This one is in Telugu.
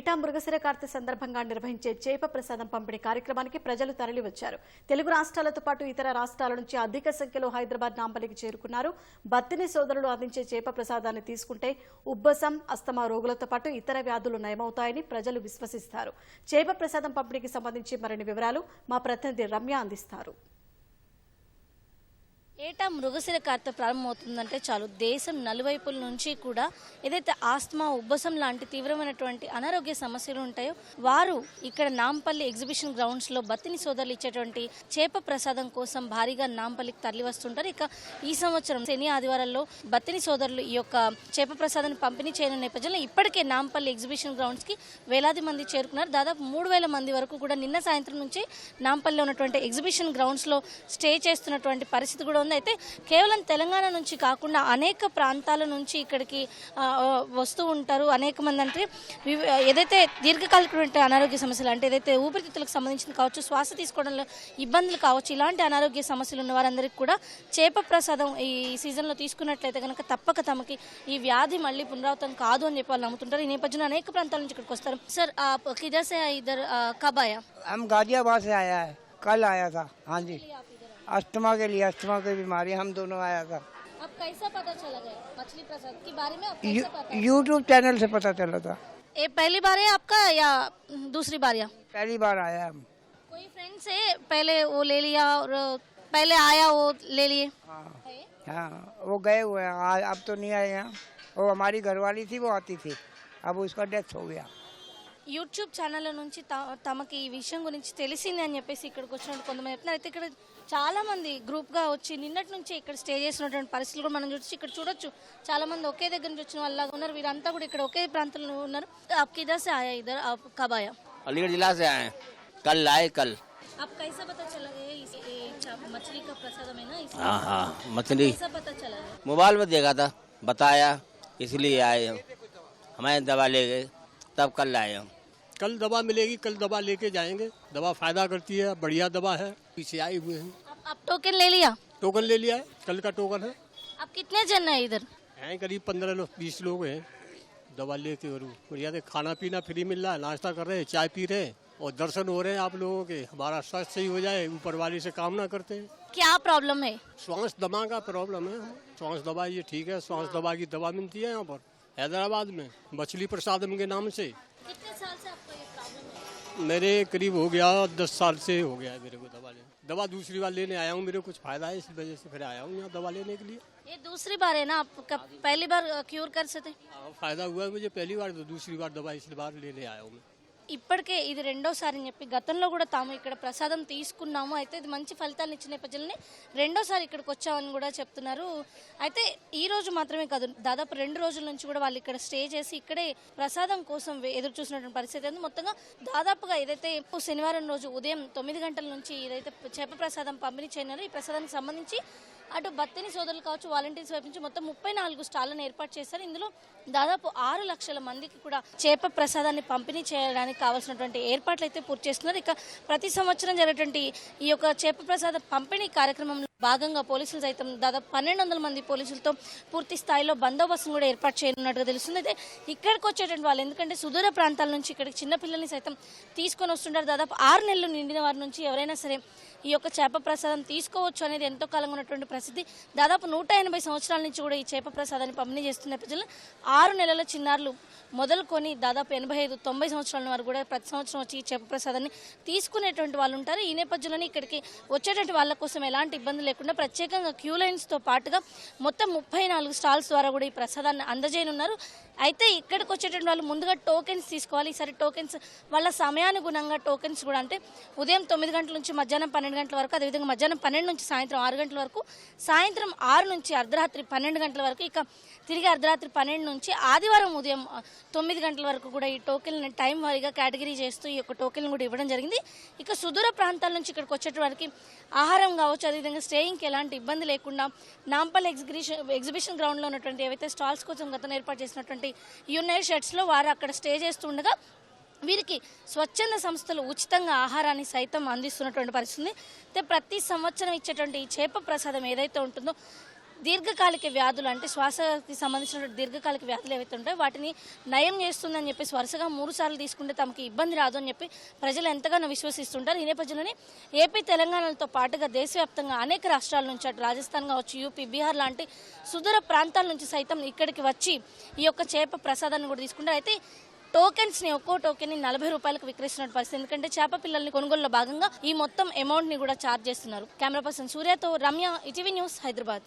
ఏటా మృగశిర కార్తె సందర్భంగా నిర్వహించే చేప ప్రసాదం పంపిణీ కార్యక్రమానికి ప్రజలు తరలివచ్చారు. తెలుగు రాష్ట్రాలతో పాటు ఇతర రాష్ట్రాల నుంచి అధిక సంఖ్యలో హైదరాబాద్ నాంపల్లికి చేరుకున్నారు. బత్తిని సోదరులు అందించే చేప ప్రసాదాన్ని తీసుకుంటే ఉబ్బసం అస్తమా రోగులతో పాటు ఇతర వ్యాధులు నయమవుతాయని ప్రజలు విశ్వసిస్తారు. చేప ప్రసాదం పంపిణీకి సంబంధించి మరిన్ని వివరాలు మా ప్రతినిధి రమ్య అందిస్తారు. ఏటా మృగశిర కార్త ప్రారంభమవుతుందంటే చాలు. దేశం నలువైపుల నుంచి కూడా ఏదైతే ఆస్తమా ఉబ్బసం లాంటి తీవ్రమైనటువంటి అనారోగ్య సమస్యలు ఉంటాయో వారు ఇక్కడ నాంపల్లి ఎగ్జిబిషన్ గ్రౌండ్స్లో బత్తిని సోదరులు ఇచ్చేటువంటి చేప ప్రసాదం కోసం భారీగా నాంపల్లికి తరలి వస్తుంటారు ఇక ఈ సంవత్సరం శని ఆదివారాల్లో బత్తిని సోదరులు ఈ యొక్క చేప ప్రసాదాన్ని పంపిణీ చేయని నేపథ్యంలో ఇప్పటికే నాంపల్లి ఎగ్జిబిషన్ గ్రౌండ్స్కి వేలాది మంది చేరుకున్నారు. దాదాపు మూడు వేల మంది వరకు కూడా నిన్న సాయంత్రం నుంచి నాంపల్లిలో ఉన్నటువంటి ఎగ్జిబిషన్ గ్రౌండ్స్లో స్టే చేస్తున్నటువంటి పరిస్థితి కూడా ఉంది. అయితే కేవలం తెలంగాణ నుంచి కాకుండా అనేక ప్రాంతాల నుంచి ఇక్కడికి ఆ, వస్తూ ఉంటారు అనేక మంది అంటే వివి- ఏదైతే దీర్ఘకాలికమైన అనారోగ్య సమస్యలు అంటే ఏదైతే ఊపిరితిత్తులకు సంబంధించింది కావచ్చు శ్వాస తీసుకోవడంలో ఇబ్బందులు కావచ్చు ఇలాంటి అనారోగ్య సమస్యలు ఉన్న వారందరికీ కూడా చేప ప్రసాదం ఈ సీజన్లో తీసుకున్నట్లయితే కనుక తప్పక తమకి ఈ వ్యాధి మళ్ళీ పునరావృతం కాదు అని చెప్పి వాళ్ళు నమ్ముతుంటారు ఈ నేపథ్యంలో అనేక ప్రాంతాల నుంచి ఇక్కడికి వస్తారు సార్ आप किधर से आए इधर आ, कब आया हम गाजियाबाद से आया है कल आया था हाँ जी अस्थमा के लिए अस्थमा की बीमारी हम दोनों आया था। आप कैसा पता चला गया मछली प्रसाद के बारे में यूट्यूब चैनल से पता चला था। ये पहली बार है आपका या दूसरी बार या? पहली बार आया हम। कोई फ्रेंड से पहले वो ले लिया और पहले आया वो ले लिए? हाँ। हाँ? वो गए हुए हैं। अब तो नहीं आए यहाँ वो हमारी घरवाली थी वो आती थी। अब उसका डेथ हो गया। యూట్యూబ్ ఛానళ్ళ నుంచి త- తమకి ఈ విషయం గురించి తెలిసింది అని చెప్పేసి ఇక్కడికి వచ్చినట్టు కొంతమంది చెప్తున్నారు అయితే ఇక్కడ చాలా మంది గ్రూప్ గా వచ్చి నిన్నటి నుంచి ఇక్కడ స్టే చేసినటువంటి పరిస్థితులు కూడా మనం చూసి ఇక్కడ చూడొచ్చు చాలా మంది ఒకే దగ్గర నుంచి వచ్చిన వాళ్ళ ఉన్నారు వీరంతా కూడా ఇక్కడ ఒకే ప్రాంతంలో ఉన్నారు आपकी इधर से आया इधर आप कब आया अलीगढ़ जिला से आए हैं कल आए कल आप कैसा पता चला गया इस ये चा- मछली का प्रसाद है ना इसमें हाँ हाँ मछली कैसा पता चला है मोबाइल में देखा था बताया इसलिए आए हम हमारे दवा ले गए तब कल आए हम कल दवा मिलेगी कल दवा लेके जाएँगे। दवा फ़ायदा करती है बढ़िया दवा है। पीछे आए हुए हैं। आप, आप टोकन ले लिया? टोकन ले लिया है। कल का टोकन है। आप कितने जन है इधर? हैं करीब पंद्रह लोग बीस लोग हैं। दवा लेके और बढ़िया से खाना पीना फ्री मिल रहा है नाश्ता कर रहे हैं चाय पी रहे हैं और दर्शन हो रहे हैं आप लोगों के। हमारा स्वास्थ्य सही हो जाए ऊपर वाले से काम ना करते हैं। क्या प्रॉब्लम है? श्वास दवा का प्रॉब्लम है। श्वास दवा ये ठीक है श्वास दवा की दवा मिलती है यहाँ पर हैदराबाद में मछली प्रसादम के नाम से। कितने साल से है मेरे करीब हो गया दस साल से हो गया है मेरे को दवा लेने। दवा दूसरी बार लेने आया हूँ मेरे को कुछ फ़ायदा है इस वजह से फिर आया हूँ यहाँ दवा लेने के लिए। ये दूसरी बार है ना आप कब पहली बार क्योर कर सकते हाँ, फ़ायदा हुआ है मुझे पहली बार तो दूसरी बार दवा इस बार लेने आया हूँ मैं। ఇప్పటికే ఇది రెండోసారి అని చెప్పి గతంలో కూడా తాము ఇక్కడ ప్రసాదం తీసుకున్నాము. అయితే ఇది మంచి ఫలితాలు ఇచ్చిన నేపథ్యంలోనే రెండోసారి ఇక్కడికి వచ్చామని కూడా చెప్తున్నారు. అయితే ఈ రోజు మాత్రమే కాదు దాదాపు రెండు రోజుల నుంచి కూడా వాళ్ళు ఇక్కడ స్టే చేసి ఇక్కడే ప్రసాదం కోసం ఎదురు చూసినటువంటి పరిస్థితి ఉంది. మొత్తంగా దాదాపుగా ఏదైతే శనివారం రోజు ఉదయం తొమ్మిది గంటల నుంచి ఏదైతే చేప ప్రసాదం పంపిణీ చేయనారో ఈ ప్రసాదానికి సంబంధించి అటు బత్తిని సోదరులు కావచ్చు వాలంటీర్స్ వైపు నుంచి మొత్తం ముప్పై నాలుగు స్టాళ్ళను ఏర్పాటు చేశారు. ఇందులో దాదాపు ఆరు లక్షల మందికి కూడా చేప ప్రసాదాన్ని పంపిణీ చేయడానికి కావాల్సినటువంటి ఏర్పాట్లు అయితే పూర్తి చేస్తున్నారు. ఇక ప్రతి సంవత్సరం జరిగేటువంటి ఈ యొక్క చేప ప్రసాద పంపిణీ కార్యక్రమంలో భాగంగా పోలీసులు సైతం దాదాపు పన్నెండు వందల మంది పోలీసులతో పూర్తి స్థాయిలో బందోబస్తును కూడా ఏర్పాటు చేయనున్నట్టుగా తెలుస్తుంది. అయితే ఇక్కడికి వచ్చేటువంటి వాళ్ళు ఎందుకంటే సుదూర ప్రాంతాల నుంచి ఇక్కడికి చిన్నపిల్లల్ని సైతం తీసుకొని వస్తుంటారు. దాదాపు ఆరు నెలలు నిండిన వారి నుంచి ఎవరైనా సరే ఈ యొక్క చేప ప్రసాదం తీసుకోవచ్చు అనేది ఎంతో కాలంగా ఉన్నటువంటి ప్రసిద్ధి. దాదాపు నూట ఎనభై సంవత్సరాల నుంచి కూడా ఈ చేప ప్రసాదాన్ని పంపిణీ చేస్తున్న ప్రజలు ఆరు నెలల చిన్నారులు మొదలుకొని దాదాపు ఎనభై ఐదు తొంభై సంవత్సరాల వారు కూడా ప్రతి సంవత్సరం వచ్చి ఈ చేప ప్రసాదాన్ని తీసుకునేటువంటి వాళ్ళు ఉంటారు. ఈ నేపథ్యంలోనే ఇక్కడికి వచ్చేటువంటి వాళ్ళ కోసం ఎలాంటి ఇబ్బందులు లేకుండా ప్రత్యేకంగా క్యూ లైన్స్తో పాటుగా మొత్తం ముప్పై నాలుగు స్టాల్స్ ద్వారా కూడా ఈ ప్రసాదాన్ని అందజేయనున్నారు. అయితే ఇక్కడికి వచ్చేటువంటి వాళ్ళు ముందుగా టోకెన్స్ తీసుకోవాలి. ఈసారి టోకెన్స్ వాళ్ళ సమయానుగుణంగా టోకెన్స్ కూడా అంటే ఉదయం తొమ్మిది గంటల నుంచి మధ్యాహ్నం పన్నెండు గంటల వరకు అదేవిధంగా మధ్యాహ్నం పన్నెండు నుంచి సాయంత్రం ఆరు గంటల వరకు సాయంత్రం ఆరు నుంచి అర్ధరాత్రి పన్నెండు గంటల వరకు ఇక తిరిగి అర్ధరాత్రి పన్నెండు నుంచి ఆదివారం ఉదయం తొమ్మిది గంటల వరకు కూడా ఈ టోకెన్ టైం వారీగా కేటగిరీ చేస్తూ ఈ యొక్క టోకెన్ కూడా ఇవ్వడం జరిగింది. ఇక సుదూర ప్రాంతాల నుంచి ఇక్కడికి వచ్చేటి వారికి ఆహారం కావచ్చు అదేవిధంగా స్టేయింగ్కి ఎలాంటి ఇబ్బంది లేకుండా నాంపల్ ఎగ్జిబిషన్ ఎగ్జిబిషన్ గ్రౌండ్లో ఉన్నటువంటి ఏవైతే స్టాల్స్ కోసం గతంలో ఏర్పాటు చేసినటువంటి యునైట్ షెడ్స్లో వారు అక్కడ స్టే చేస్తుండగా వీరికి స్వచ్ఛంద సంస్థలు ఉచితంగా ఆహారాన్ని సైతం అందిస్తున్నటువంటి పరిస్థితి. అయితే ప్రతి సంవత్సరం ఇచ్చేటువంటి ఈ చేప ప్రసాదం ఏదైతే ఉంటుందో దీర్ఘకాలిక వ్యాధులు అంటే శ్వాసకి సంబంధించిన దీర్ఘకాలిక వ్యాధులు ఏవైతే ఉంటాయో వాటిని నయం చేస్తుందని చెప్పేసి వరుసగా మూడు సార్లు తీసుకుంటే తమకి ఇబ్బంది రాదు అని చెప్పి ప్రజలు ఎంతగానో విశ్వసిస్తుంటారు. ఈ నేపథ్యంలోనే ఏపీ తెలంగాణలతో పాటుగా దేశవ్యాప్తంగా అనేక రాష్ట్రాల నుంచి అటు రాజస్థాన్ కావచ్చు యూపీ బీహార్ లాంటి సుదూర ప్రాంతాల నుంచి సైతం ఇక్కడికి వచ్చి ఈ యొక్క చేప ప్రసాదాన్ని కూడా తీసుకుంటారు. అయితే టోకెన్స్ని ఒక్కో టోకెన్ని నలభై రూపాయలకు విక్రయిస్తున్న పరిస్థితి. ఎందుకంటే చేప పిల్లల్ని కొనుగోలులో భాగంగా ఈ మొత్తం అమౌంట్ని కూడా ఛార్జ్ చేస్తున్నారు. కెమెరా పర్సన్ సూర్యతో రమ్య ఇటీవీ న్యూస్ హైదరాబాద్.